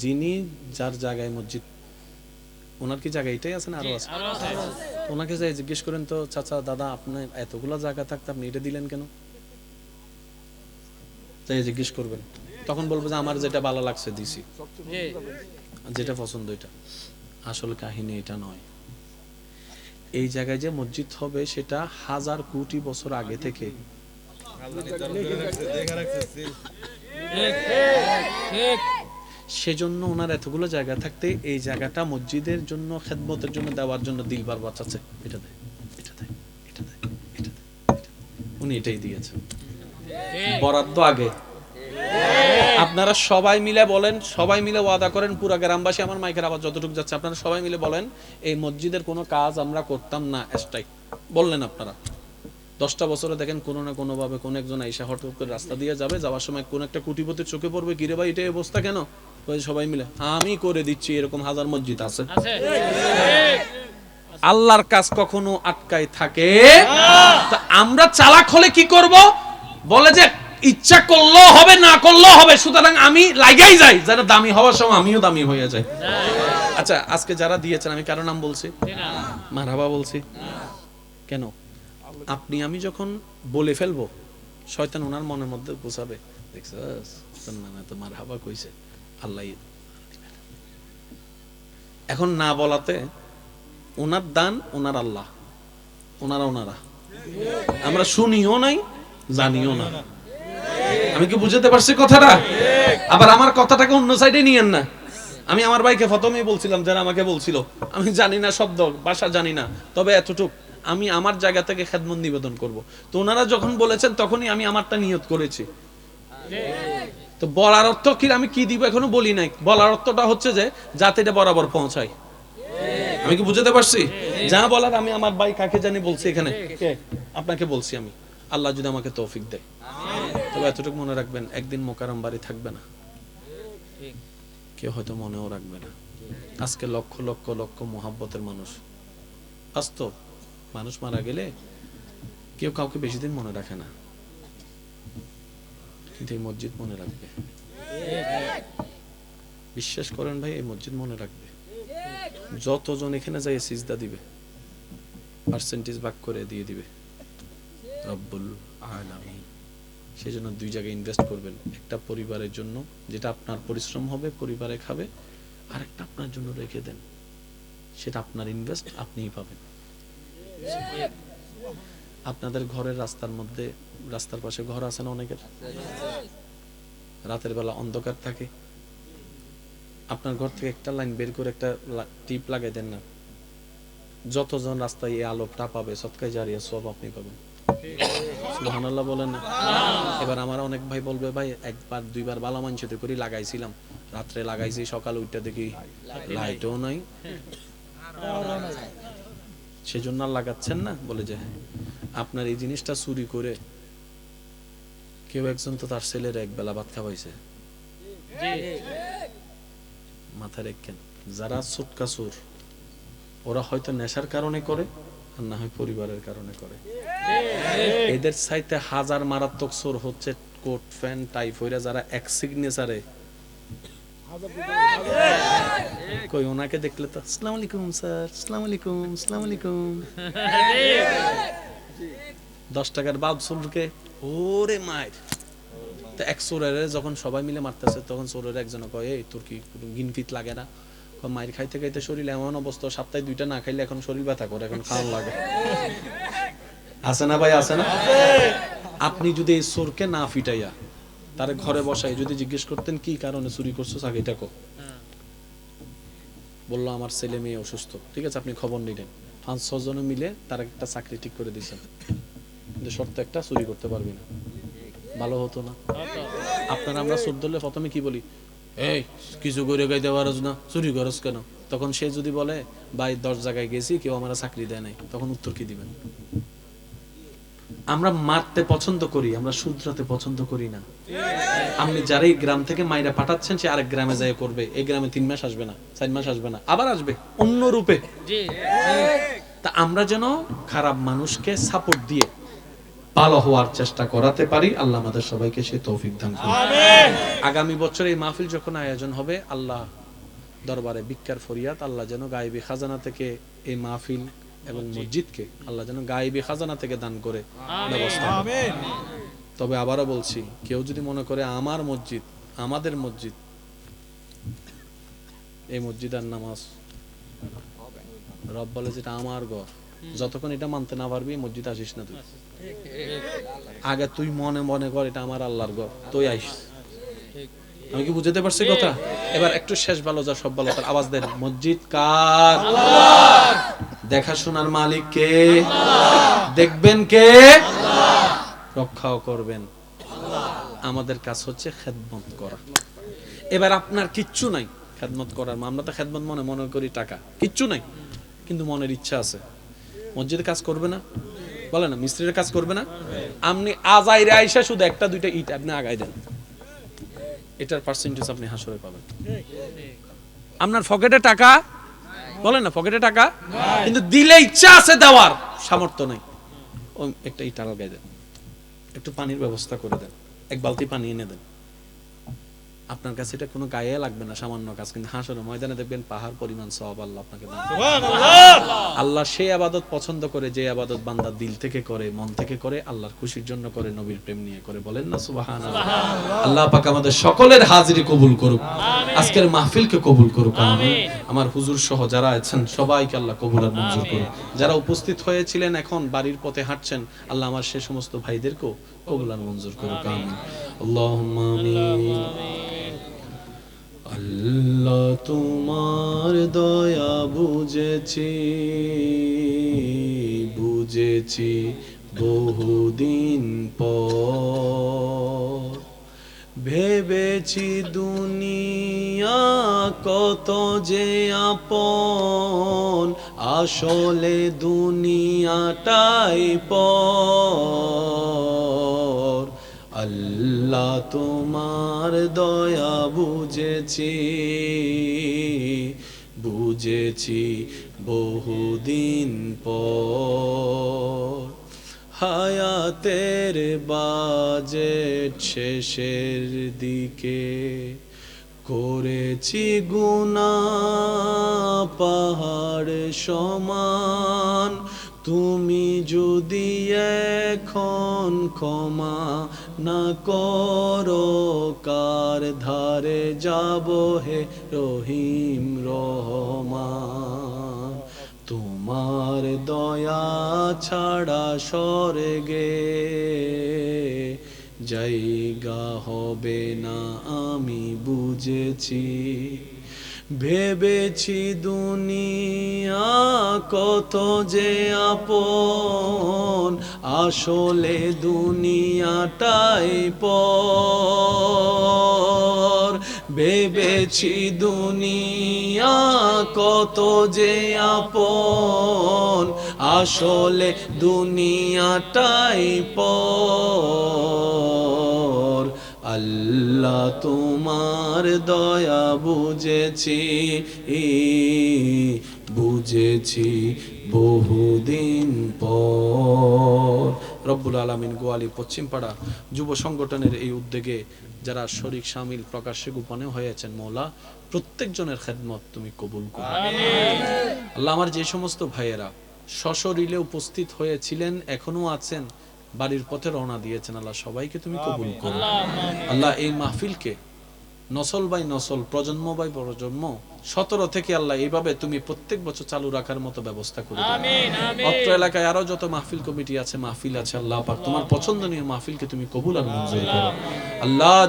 যিনি যার জায়গায় মসজিদ ওনার কি জায়গা? এটাই আছে না আরও আছে? ওনাকে যাই জিজ্ঞেস করেন তো চাচা দাদা আপনার এতগুলো জায়গা থাকতে আপনি এটা দিলেন কেন? যাই জিজ্ঞেস করবেন। তখন বলব যে আমার যেটা ভালো লাগছে দিছি। যেটা পছন্দ এটা। আসল কাহিনী এটা নয়। এই জায়গায় যে মসজিদ হবে সেটা হাজার কোটি বছর আগে থেকে। সেজন্য ওনার এতগুলো জায়গা থাকতে এই জায়গাটা মসজিদের জন্য খেদমতের জন্য দেওয়ার জন্য দিলবার বাঁচাচ্ছে এটা দেয় এটা দেয় এটা দেয় এটা দেয় উনি এটাই দিয়েছেন। বরাদ্দ আগে। আপনারা সবাই মিলে বলেন সবাই মিলে ওয়াদা করেন পুরা গ্রামবাসী আমার মাইকের আবার যতটুকু যাচ্ছে আপনারা সবাই মিলে বলেন এই মসজিদের কোনো কাজ আমরা করতাম না এসটাই। বললেন আপনারা। দশটা বছরে দেখেন কোনো না কোনোভাবে কোনো ভাবে কোন একজন আইসা হঠাৎ করে রাস্তা দিয়ে যাবে যাওয়ার সময় কোন একটা কুটিপতির চোখে পড়বে গিরে ভাই এটা অবস্থা কেন? সবাই মিলে আমি করে দিচ্ছি এরকম হাজার মসজিদ আছে। আল্লাহর কাজ কখনো আটকায় থাকে। আমরা চালাক হলে কি করব? বলে যে ইচ্ছা করলেও হবে না করলেও হবে। সুতরাং আমি লাগাই যাই যারা দামি হওয়ার সময় আমিও দামি হয়ে যাই। আচ্ছা আজকে যারা দিয়েছেন আমি কারও নাম বলছি? মারহাবা বলছি? কেন? আপনি, আমি যখন বলে ফেলব, শয়তান ওনার মনের মধ্যে তো মারহাবা কইছে। আল্লাহ এখন না বলাতে ওনার দান, ওনার আল্লাহ। ওনারা ওনারা। আমরা শুনিও নাই, জানিও না। আমি কি বুঝতে পারছি কথাটা? আবার আমার কথাটাকে অন্য সাইডে নিয়েন না। আমি আমার ভাইকে প্রথমেই বলছিলাম, যারা আমাকে বলছিল। আমি জানি না শব্দ, ভাষা জানি না। তবে এতটুক। আমি আমার জায়গা থেকে খেদমত নিবেদন করব। তো ওনারা যখন বলেছেন, তখনই আমি আমারটা নিয়ত করেছি। তো বলার অর্থ কি? আমি কি দিব এখনও বলি নাই। বলার অর্থটা হচ্ছে যে যাতে এটা বরাবর পৌঁছায়। আমি কি বুঝতে পারছি? যা বলার আমি আমার ভাই কাকে জানি বলছি এখানে। আপনাকে বলছি আমি। আল্লাহ যদি আমাকে তৌফিক দেয়। তবে এতটুকু মনে রাখবেন, একদিন মোকারম বাড়ি থাকবে না। কেউ হয়তো মনেও রাখবে না। আজকে লক্ষ লক্ষ লক্ষ মোহাব্বতের মানুষ। বাস্তব। মানুষ মারা গেলে কেউ কাউকে বেশি দিন মনে রাখে না। কিন্তু এই মসজিদ মনে রাখবে। বিশ্বাস করেন ভাই, এই মসজিদ মনে রাখবে। যতজন এখানে যাই সিজদা দিবে পার্সেন্টেজ ভাগ করে দিয়ে দিবে। রব্বুল আলামিন। সেই জন্য দুই জায়গায় ইনভেস্ট করবেন। একটা পরিবারের জন্য, যেটা আপনার পরিশ্রম হবে, পরিবারে খাবে আর একটা আপনার জন্য রেখে দেন। সেটা আপনার ইনভেস্ট আপনিই পাবেন। আপনাদের ঘরের রাস্তার মধ্যে রাস্তার পাশে ঘর আছে না অনেকের? রাতের বেলা অন্ধকার থাকে। আপনার ঘর থেকে একটা লাইন বের করে একটা টিপ লাগাই দেন না। যতজন রাস্তায় এই আলোকটা পাবে সৎকায় জারিয়া সব আপনি পাবেন। সুবহানাল্লাহ বলেন না? এবার আমার অনেক ভাই বলবে ভাই একবার দুইবার বালা মাঞ্চতে করে লাগাইছিলাম। রাত্রে লাগাইছি সকালে উঠতে দেখি লাইটও নাই। সেজন্য আর লাগাচ্ছেন না? বলে যে হ্যাঁ, আপনার এই জিনিসটা চুরি করে কেউ একজন তো তার ছেলের এক বেলা ভাত খাওয়াইছে। জি। মাথায় রেখেন যারা সুটকা সুর ওরা হয়তো নেশার কারণে করে আর না হয় পরিবারের কারণে করে। এদের সাইতে হাজার মারাত্মক সুর হচ্ছে কোট ফ্যান টাই ফইরা যারা এক সিগনেচারে কই ওনাকে দেখলে তো দশ টাকার সুলকে ওরে মায়ের। তো এক যখন সবাই মিলে মারতেছে, তখন সোরের একজন কয়, এই, তোর কি গিনফিত লাগে না? মায়ের খাইতে খাইতে শরীর এমন অবস্থা, সপ্তাহে দুইটা না খাইলে এখন শরীর ব্যথা করে, এখন খাওয়ান লাগে। আছে না ভাই, আছে না? আপনি যদি এই সোরকে না ফিটাইয়া তার ঘরে বসাই। যদি জিজ্ঞেস করতেন কি কারণে চুরি করছ? এটা কো বলল আমার ছেলে মেয়ে অসুস্থ। ঠিক আছে আপনি খবর নিলেন। পাঁচ ছজনে মিলে তার একটা চাকরি ঠিক করে দিয়েছেন। কিন্তু শর্ত একটা চুরি করতে পারবি না। ভালো হতো না। আপনারা আমরা চোর ধরলে প্রথমে কি বলি? এই কিছু করে গাইতে পারস না চুরি করস কেন? তখন সে যদি বলে ভাই দশ জায়গায় গেছি কেউ আমার চাকরি দেয় নাই। তখন উত্তর কি দিবেন? আমরা মারতে পছন্দ করি আমরা শুধরাতে পছন্দ করি না। আপনি যারাই গ্রাম থেকে মাইরা পাঠাচ্ছেন সে আরেক গ্রামে যায় করবে। এই গ্রামে তিন মাস আসবে না চার মাস আসবে না আবার আসবে অন্য রূপে। তা আমরা যেন খারাপ মানুষকে সাপোর্ট দিয়ে ভালো হওয়ার চেষ্টা করাতে পারি আল্লাহ আমাদের সবাইকে সে তৌফিক দান করুন। আগামী বছর এই মাহফিল যখন আয়োজন হবে আল্লাহ দরবারে ভিক্ষার ফরিয়াদ আল্লাহ যেন গায়েবী খাজানা থেকে এই মাহফিল এবং মসজিদকে আল্লাহ যেন গায়েবী খাজানা থেকে দান করে ব্যবস্থা তবে আবারও বলছি কেউ যদি মনে করে আমার মসজিদ আমাদের মসজিদ এই মসজিদ আর নামাজ রব বলে যেটা আমার ঘর। যতক্ষণ এটা মানতে না পারবি মসজিদ আসিস না তুই। আগে তুই মনে মনে কর এটা আমার আল্লাহর ঘর। তুই আইস আমি কি বুঝতে পারছি কথা? এবার একটু শেষ ভালো যা সব ভালো তার আওয়াজ দেন। মসজিদ কার? দেখাশোনার মালিক কে? দেখবেন কে? রক্ষাও করবেন। আমাদের কাজ হচ্ছে খেদমত করা। এবার আপনার কিচ্ছু নাই খেদমত করার। আমরা তো খেদমত মনে মনে করি টাকা। কিচ্ছু নাই কিন্তু মনের ইচ্ছা আছে। মসজিদে কাজ করবে না? বলে না মিস্ত্রির কাজ করবে না? আপনি আজাইরে আইসা শুধু একটা দুইটা ইট আপনি আগাই দেন। এটার পার্সেন্টেজ আপনি হাসরে পাবেন। আপনার পকেটে টাকা? বলেন না পকেটে টাকা? কিন্তু দিলে ইচ্ছা আছে দেওয়ার সামর্থ্য নেই। একটা ইটা লাগাই দেন। একটু পানির ব্যবস্থা করে দেন। এক বালতি পানি এনে দেন। আপনার কাছে এটা কোনো গায়ে লাগবে না সামান্য কাজ কিন্তু হাসর ময়দানে দেখবেন পাহাড় পরিমাণ সব আল্লাহ আপনাকে দান আল্লাহ সেই আবাদত পছন্দ করে যে আবাদত বান্দা দিল থেকে করে মন থেকে করে আল্লাহর খুশির জন্য করে নবীর প্রেম নিয়ে করে। বলেন না সুবাহান আল্লাহ পাক আমাদের সকলের হাজিরি কবুল করুক। আজকের মাহফিলকে কবুল করুক আমিন। আমার হুজুর সহ যারা আছেন সবাইকে আল্লাহ কবুল আর মঞ্জুর করুক। যারা উপস্থিত হয়েছিলেন এখন বাড়ির পথে হাঁটছেন আল্লাহ আমার সে সমস্ত ভাইদেরকেও কবুল আর মঞ্জুর করুক আমিন। আল্লাহুম্মা আমিন। আল্লাহ তোমার দয়া বুঝেছি বুঝেছি বহুদিন পর। ভেবেছি দুনিয়া কত যে আপন, আসলে দুনিয়াটাই পর। আল্লাহ তোমার দয়া বুঝেছি বুঝেছি বহুদিন পর। হায়াতের বাজেট শেষের দিকে করেছি গুনা, পাহাড় সমান। তুমি যদি এখন ক্ষমা না করো, কার ধারে যাব হে রহিম রহমান? তোমার দয়া ছাড়া স্বর্গে জায়গা হবে না, আমি বুঝেছি। ভেবেছি দুনিয়া কত যে আপন আসলে দুনিয়াটাই পর। ভেবেছি দুনিয়া কত যে আপন। আসলে দুনিয়াটাই পর। আল্লাহ তোমার দয়া বুঝেছি বুঝেছি বহুদিন পর। রব্বুল আলমিন গোয়ালি পশ্চিমপাড়া যুব সংগঠনের এই উদ্যোগে যারা শরিক সামিল প্রকাশ্যে গোপনে হয়েছেন মৌলা প্রত্যেকজনের খেদমত তুমি কবুল করো। আল্লাহ আমার যে সমস্ত ভাইয়েরা সশরীরে উপস্থিত হয়েছিলেন এখনও আছেন বাড়ির পথে রওনা দিয়েছেন আল্লাহ সবাইকে তুমি কবুল করো। আল্লাহ এই মাহফিলকে নসল বাই নসল প্রজন্ম বাই প্রজন্ম সতেরো থেকে আল্লাহ এইভাবে তুমি প্রত্যেক বছর চালু রাখার মতো ব্যবস্থা করে অত্র এলাকায় আরও যত মাহফিল কমিটি আছে মাহফিল আছে আল্লাহ পাক তোমার পছন্দনীয় মাহফিলকে তুমি কবুল আর মঞ্জুর করো। আল্লাহ